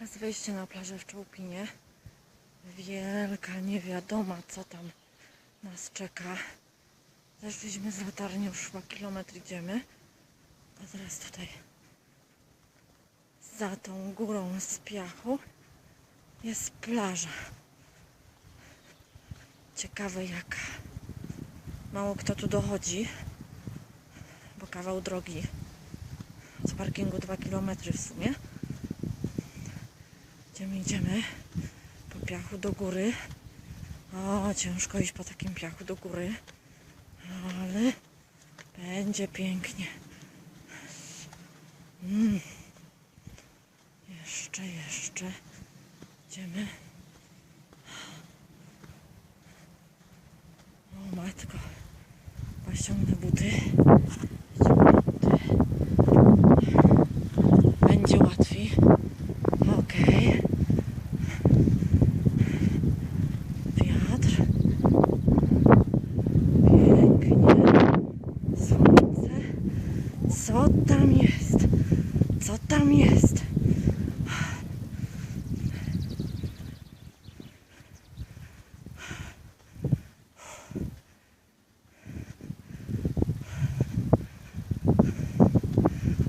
Jest wejście na plażę w Czołpinie. Wielka niewiadoma, co tam nas czeka. Zeszliśmy z latarni, już chyba kilometr idziemy. A teraz tutaj za tą górą z piachu jest plaża. Ciekawe jaka. Mało kto tu dochodzi, bo kawał drogi z parkingu 2 km w sumie. Gdzie my idziemy? Po piachu do góry. O, ciężko iść po takim piachu do góry. Ale będzie pięknie. Mm. Jeszcze, jeszcze. Idziemy. O matko. Chyba buty. Ściągnę buty. Będzie łatwiej. Okej. Wiatr. Pięknie. Słońce. Co tam jest? Co tam jest?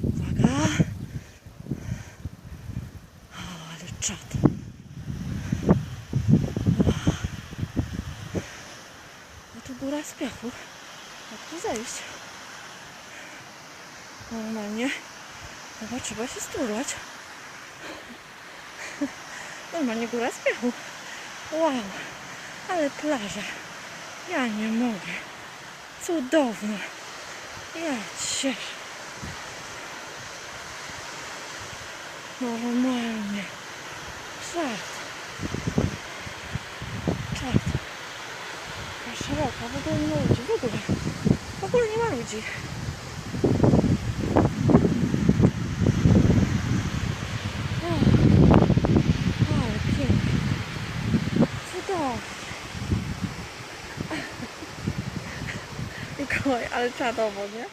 Uwaga. O, ale czad. A tu góra z piachu. Jak tu zejść? Normalnie. Chyba trzeba się sturlać. Normalnie góra z piachu. Wow. Ale plaża. Ja nie mogę. Cudowna. Ja cię. Normalnie. Czad. Czad. Ta szeroka, w ogóle nie ma ludzi. W ogóle. W ogóle nie ma ludzi. O, ale pięknie. Cudownie. Mikołaj, ale czadowo, nie?